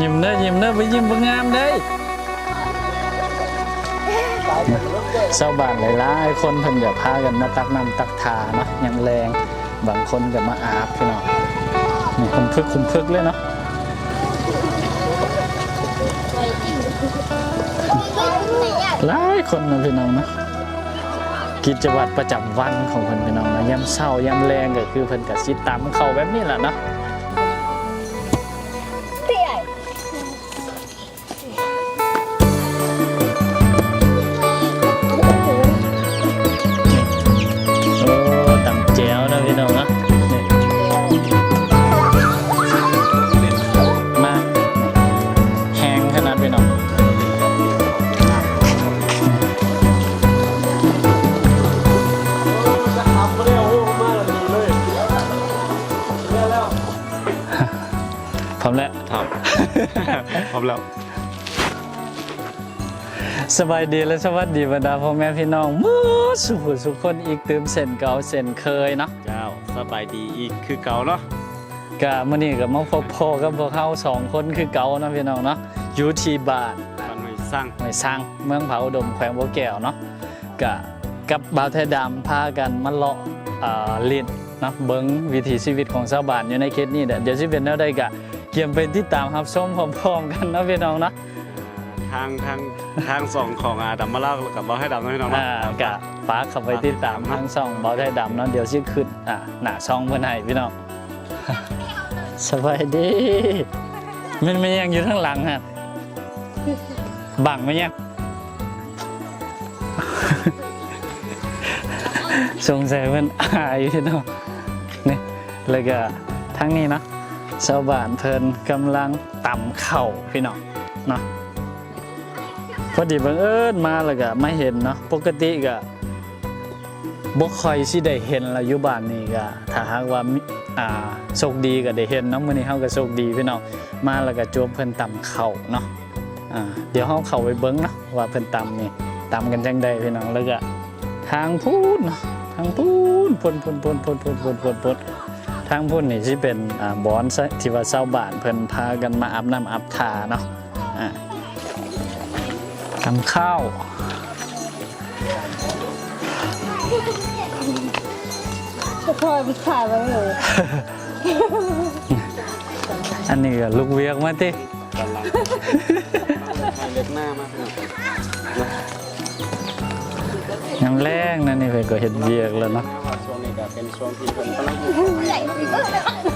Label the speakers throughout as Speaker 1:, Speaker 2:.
Speaker 1: ยิ้มเด้อยิ้มเด้อไปยิ้มบ่งามเด้ยชาวบ้านหลายๆคนเพิ่นก็พากันมาตักน้ำตักทาเนาะยามแรงบางคนก็มาอาบพี่น้องนี่คุมพึกคุมพึกเลยเนาะหลายคนนะพี่น้องเนาะกิจวัตรประจำวันของเพิ่นพี่น้องนะยามเช้ายามแรงก็คือเพิ่นก็สิตำเข้าแบบนี้แหละเนาะ พร้อมแล้วสบายดีและสวัสดีบรรดาพ่อแม่พี่น้องมือสุขสุขคนอีกตื่มเส้นเก่าเส้นเคยเนาะ
Speaker 2: เจ้าสบายดีอีกคือเก่าเนาะ
Speaker 1: กะมื้อนี้ก็มาพบพ่อกับพวกเขาสองคนคือเก่าเนาะพี่น้องเนาะอยู่ที่บ้าน
Speaker 2: บ้านไม่สร้าง
Speaker 1: ห้วยสร้างเมืองเผาอุดมแขวงบัวแก้วเนาะกะกับบ่าวไทยดำพากันมาเลาะเอ่อลิ้นเนาะเบิ่งวิถีชีวิตของชาวบ้านอยู่ในเขตนี้เด้อเดี๋ยวสิเป็นแนวใดกะ เกี่ยมเป็นที่ตามรับชมพร้อมๆกันเนาะพี่น้องเนาะ
Speaker 2: ทางทางทางสองของอาดัมมาเล่ากับเราให้ดำให้น้องเนาะ
Speaker 1: อ่ากะฝากเข้าไปติดตามทางช่องบ่าวไทยดำเนาะเดี๋ยวสิขึ้นอ่าหน้าช่องเพิ่นให้พี่น้องสบายดีมันมันยังอยู่ข้างหลังฮะบังไหมยังสงสัยมันอายพี่น้องนี่แล้วก็ทั้งนี้เนาะ ชาวบ้านเพิ่นกำลังต่ำเข่าพี่น้องเนาะพอดีบังเอิญมาแล้วก็ไม่เห็นเนาะปกติก็บ่คอยสิได้เห็นละอยู่บ้านนี่ก็ถ้าหากว่าอ่าโชคดีก็ได้เห็นน้องมื้อนี้เฮาก็โชคดีพี่น้องมาแล้วก็จวบเพิ่นตำเข่าเนาะอ่าเดี๋ยวเฮาเข่าไปเบิ้งเนาะว่าเพิ่นตำนี่ตำกันจังได้พี่น้องแล้วก็ทางพูนทางพูนพุ่นพุ่นพุ่นพุ่นพุ่นพุ่นพุ่น ทางพูนนี่ที่เป็นอ่าบอนซะที่ว่าชาวบ้านเพิ่นพากันมาอาบน้ำอาบทาเนาะอ่าทำข้าว
Speaker 3: จะคอยไปถ่ายไว้เลย
Speaker 1: อันนี้ก็ลูกเวียกมาติ
Speaker 2: กำลังให้เล็กหน้ามากนะ
Speaker 1: น้ำแรงนั่นนี่เพิ่นก็เฮ็ดเวียกแล้วเนาะ
Speaker 2: ว่าช่วงนี้ก็เป็นช่วงที่คนกำลัง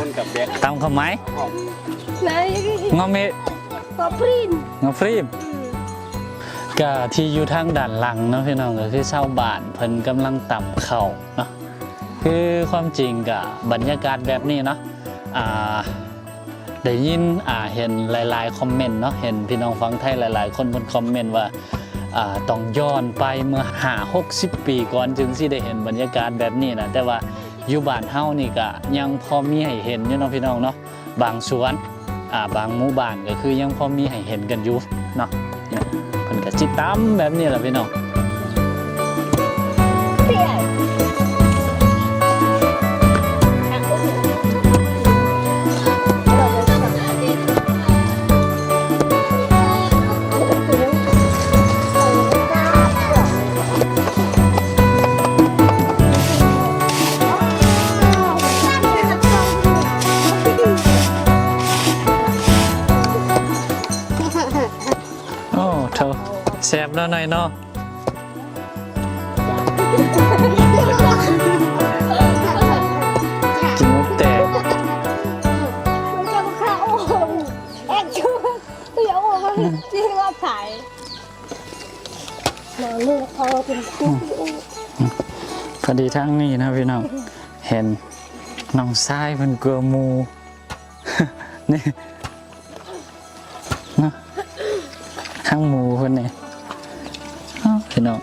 Speaker 2: คนกับแดด
Speaker 1: ตำข้าวไหม้
Speaker 2: หอม
Speaker 3: ไหน
Speaker 1: งอเม
Speaker 3: ปอปริน
Speaker 1: งอฟรีมก็ที่อยู่ทางด้านหลังเนาะพี่น้องก็คือชาวบ้านเพิ่นกำลังตำข้าวเนาะคือความจริงก็บรรยากาศแบบนี้เนาะอ่าได้ยินอ่าเห็นหลาย ๆ คอมเมนต์เนาะเห็นพี่น้องฟังไทยหลาย ๆ คนบนคอมเมนต์ว่าอ่า ต้องย้อนไปเมื่อหา60 ปีก่อนจึงสิได้เห็นบรรยากาศแบบนี้นะแต่ว่าอยู่บ้านเฮานี่ก็ยังพอมีให้เห็นอยู่เนาะพี่น้องเนาะบางสวนบางหมู่บ้านก็คือยังพอมีให้เห็นกันอยู่เนาะเนี่ยเพิ่นก็สิตามแบบนี้แหละพี่น้อง แซ่บแล้วหน่อยเนาะกินมุกแตก
Speaker 3: มันจะมาฆ่าโอ้โหแอกชัวเดี๋ยวโอ้มันจริงว่าถ่ายหนังลูกเขาเป็นคู่พี่โอ้
Speaker 1: พอดีทั้งนี้นะพี่น้องเห็นน้องทรายมันกลัวหมูนี่นะข้างหมูคนนี้อ้าว พี่น้อง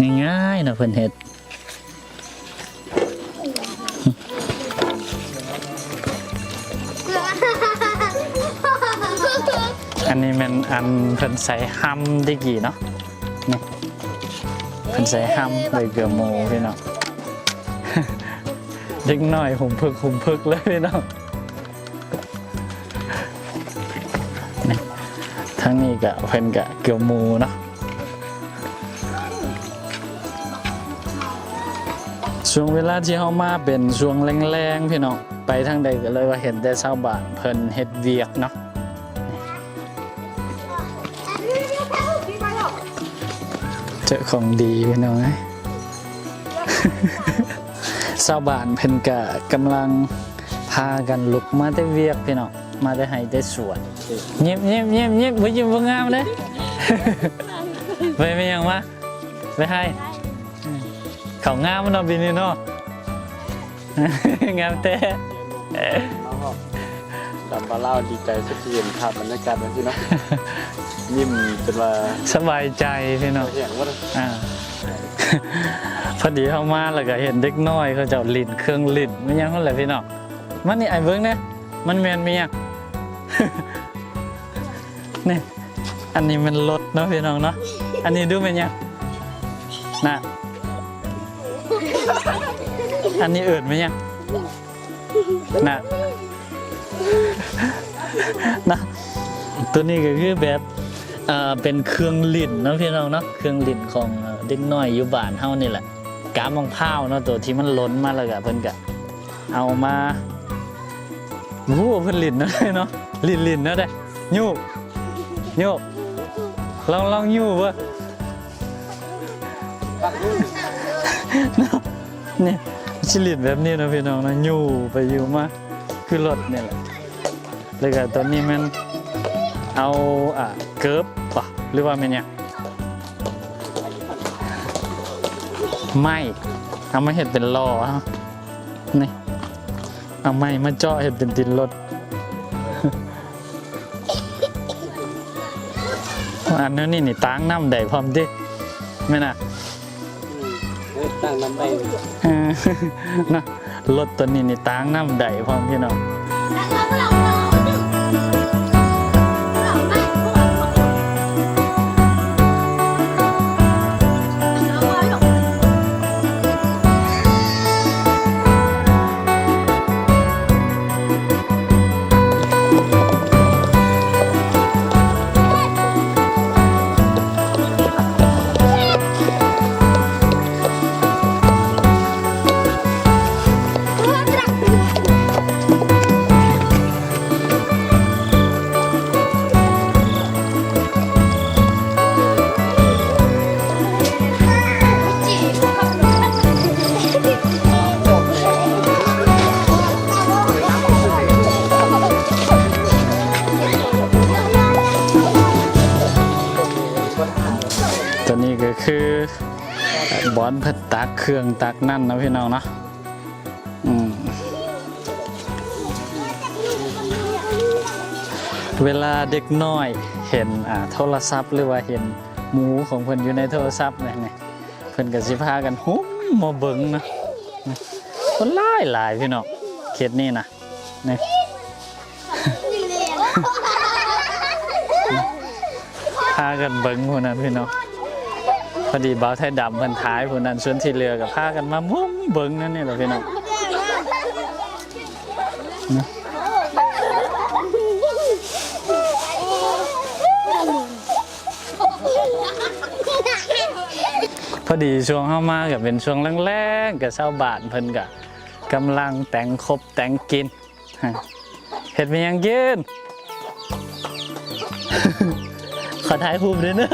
Speaker 1: นี่ง่ายๆนะเพิ่นเห็ดอันนี้มันอันเพิ่นใส่ฮัมได้กี่เนาะนี่เพิ่นใส่ฮัมเลยเกือหมูพี่น้องเด็กน้อยหุ่มพึกหุ่มพึกเลยพี่น้อง นี้ก็เพิ่นก็เกี่ยวหมูเนาะช่วงเวลาที่เฮามาเป็นช่วงแรงๆพี่น้องไปทางใดก็เลยว่าเห็นแต่ชาวบ้านเพิ่นเฮ็ดเวียกเนาะเจอของดีพี่น้องไงชาวบ้านเพิ่นกะกำลังพากันลุกมาแต่เวียกพี่น้อง มาแต่ให้แต่สวนเงียบเงียบเงียบเงียบบ่ยิ้มบ่งามเลยไปไม่ยังวะไปให้อืมเขางามเนาะปีนี้เนาะงามแต่
Speaker 2: เอาครับดำปลาเล่าดีใจสุดที่เห็นภาพบรรยากาศแบบนี้เนาะยิ้มจนว่า
Speaker 1: สบายใจพี่น้อง
Speaker 2: เห็นว่า
Speaker 1: อ่าพอดีเข้ามาแล้วก็เห็นเด็กน้อยเขาเจะลิ้นเครื่องลิ้นไม่ยังเท่าไหร่พี่น้องมันนี่ไอ้เบิ้งเนี่ย มันแมนมีอะนี่อันนี้มันรถเนาะพี่น้องเนาะอันนี้ดูเป็นยังน่ะอันนี้เอิดไหมยังน่ะนะตัวนี้ก็คือแบบอ่าเป็นเครื่องลิ้นนะพี่น้องเนาะเครื่องลิ้นของเด็กน้อยอยู่บ้านเฮานี่แหละกามองพ้าวเนาะตัวที่มันล้นมาแล้วก็เพิ่นก็เอามา วู้เพิ่นลินนะเนาะลินลินนะได้ยูยูลองลองยูบ่เนาะเนี่ยชิลินแบบนี้นะพี่น้องนะยูไปยูมาคือรถเนี่ยแหละแล้วก็ตัวนี้มันเอาอะเกิบปะหรือว่าเป็นยังไม่เอามาเห็ดเป็นล้อฮะนี่ เอาไม้มาเจาะเห็ดเป็นตินรถอันนั้นนี่นี่ตั้งน้ำใดพร้อมดิไม่น่ะ
Speaker 2: ตั้งน้ำไป
Speaker 1: เออนะรถตัวนี้นี่ตั้งน้ำใดพร้อมพี่น้อง ตักเครื่องตักนั่นนะพี่น้องเนาะอืมเวลาเด็กน้อยเห็นอ่าโทรศัพท์หรือว่าเห็นหมูของเพิ่นอยู่ในโทรศัพท์เนี่ยนี่เพิ่นก็สิพากันหุ้มมาเบิ่งนะคนหลายหลายพี่น้องเขตนี้นะนี่พากันเบิ่งพวกนั้นพี่น้อง อดีบ่าวไทยดำเพิ่นท้ายพวกนั้นส่วนที่เหลือกับพากันมามุ้มเบิ่งนั่นนี่แหละพี่น้องพอดีช่วงเข้ามากับเป็นช่วงแรงๆกับชาบานเพิ่นก็กำลังแต่งครบแต่งกินเฮ็ดเป็นยังกินขอถ่ายรูปด้วยเนอะ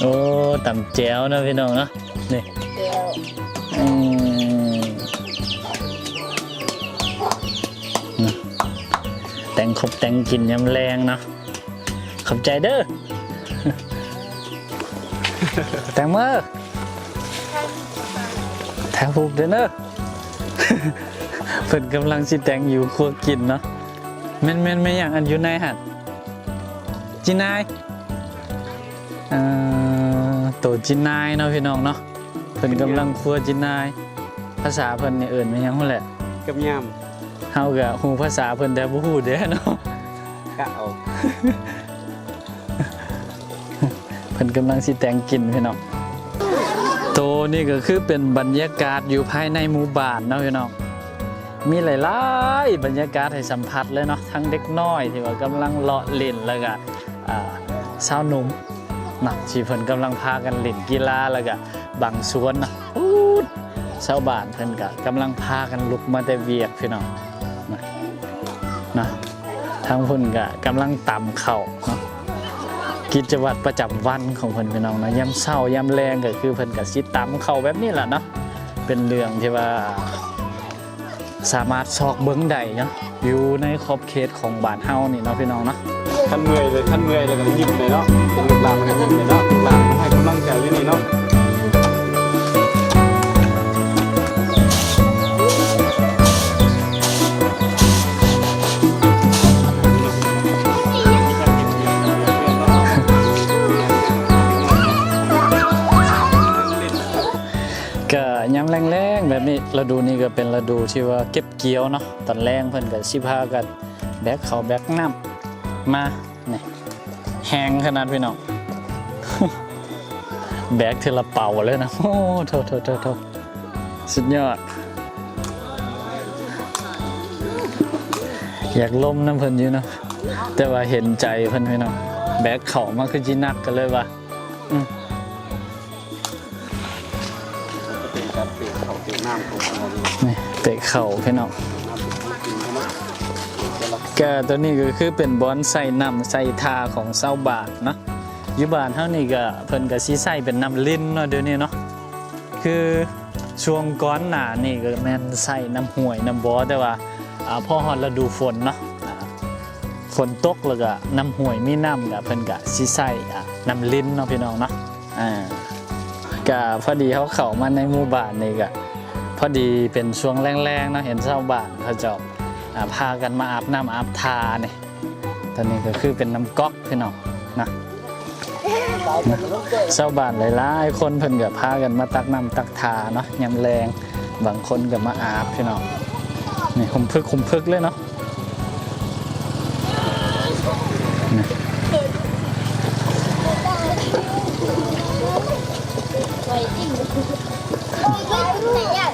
Speaker 1: โอ้ต่ำแจ๋วนะพี่น้องเนาะนี่อืมนะแต่งครบแต่งกินยำแรงเนาะขอบใจเด้อ แต่งมือถ่ายรูปด้วยเนอะ เพิ่นกำลังสิแต่งอยู่ครัวกินเนาะแม่นแม่นไม่อย่างอันอยู่ในหัดจินายเอ่อ ตัวจินายเนาะพี่น้องเนาะเพิ่นกำลังครัวจินาย ภาษาเพิ่นนี่เอิ้นไม่ยังพุ่นแหละ
Speaker 2: กับย
Speaker 1: เฮาก็ฮู้ภาษาเพิ่นแต่บ่ฮู้เด้อเนาะำ
Speaker 2: กะเอา
Speaker 1: เพิ่นกำลังสิแต่งกินพี่น้องโตนี่ก็คือเป็นบรรยากาศอยู่ภายในหมู่บ้านเนาะพี่น้องมีหลายๆบรรยากาศให้สัมผัสเลยเนาะทั้งเด็กน้อยที่ว่ากำลังเลาะเล่นแล้วก็อ่าสาวหนุ่มเนะที่เพิ่นกำลังพากันเล่นกีฬาแล้วก็บางสวนนะอูดชาวบ้านเพิ่นก็กำลังพากันลุกมาแต่เวียกพี่น้องนะนะทั้งเพิ่นก็กำลังตำเข้าเนาะกิจวัตรประจำวันของเพิ่นพี่น้องนะยามเช้ายามแลงก็คือเพิ่นก็สิตำเข้าแบบนี้แหละเนาะเป็นเรื่องที่ว่าสามารถซอกเบิ้งได้เนาะอยู่ในขอบเขตของบ้านเฮานี่เนาะพี่น้องเนาะ
Speaker 2: ขั้นเมื่อยเลยขั้นเมื่อยเลยก็ยิ้มเลยเนาะลูกหลานมันก็ยิ้มเลยเนาะลูกหลานให้กำลังใจอยู่นี่เนาะ
Speaker 1: ก็ยามแรงๆแบบนี้ฤดูนี้ก็เป็นฤดูที่ว่าเก็บเกี่ยวเนาะตอนแรงเพิ่นก็สิพากันแบกเขาแบกน้ำ มานี่แหงขนาดพี่น้องแบกเทละเป่าเลยนะ โอ้โทษโทษโทษโทษสุดยอด อยากล้มน้ำเพิ่นอยู่เนาะแต่ว่าเห็นใจเพิ่นพี่น้องแบกเข่ามาคือจินักกันเลยว่ะ
Speaker 2: เการเปลี่ยนเขาเปลี่ยนน้ำของเราดี
Speaker 1: นี่เตะเข่าพี่น้อง
Speaker 2: ก
Speaker 1: ตัวนี้ก็คือเป็นบอนใส่น้ำใส่ทาของเศร้าบาทเนาะยุบานเท่านี้ก็เพิ่นก็สิใส่เป็นน้ำลิ้นเนาะเดี๋ยวนี้เนาะคือช่วงก้อนหนานี่ก็แม่นใส่น้ำห่วยน้ำบอแต่ว่าอพอฮอดฤดูฝนเนาะฝนตกแล้วก็น้ำห่วยมีน้ำก็เพิ่นก็สิใส่น้ำลิ้นเนาะพี่น้องเนาะอ่าก็พอดีเขาเข้ามาในหมู่บ้านนี่ก็พอดีเป็นช่วงแรงๆเนาะเห็นชาวบ้านเขาจาอ่า พากันมาอาบน้ำอาบทาเนี่ยตอนนี้ก็คือเป็นน้ำก๊อกพี่น้องนะนะชาวบ้านหลายๆคนเพิ่นก็พากันมาตักน้ำตักทาเนาะยามแรงบางคนก็มาอาบพี่น้องนี่คุมพึกคุมพึกเลยเนาะ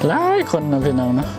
Speaker 1: หลายคนนะพี่น้องเนาะ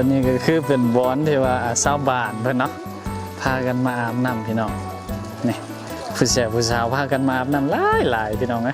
Speaker 1: ตอนนี้ก็คือเป็นบอนที่ว่าอาเศร้าวบานเพื่อนเนาะพากันมาอาบน้ำพี่น้องนี่ผู้ชายผู้สาวพากันมาอาบน้ำหลายหลายพี่น้อง
Speaker 2: ไง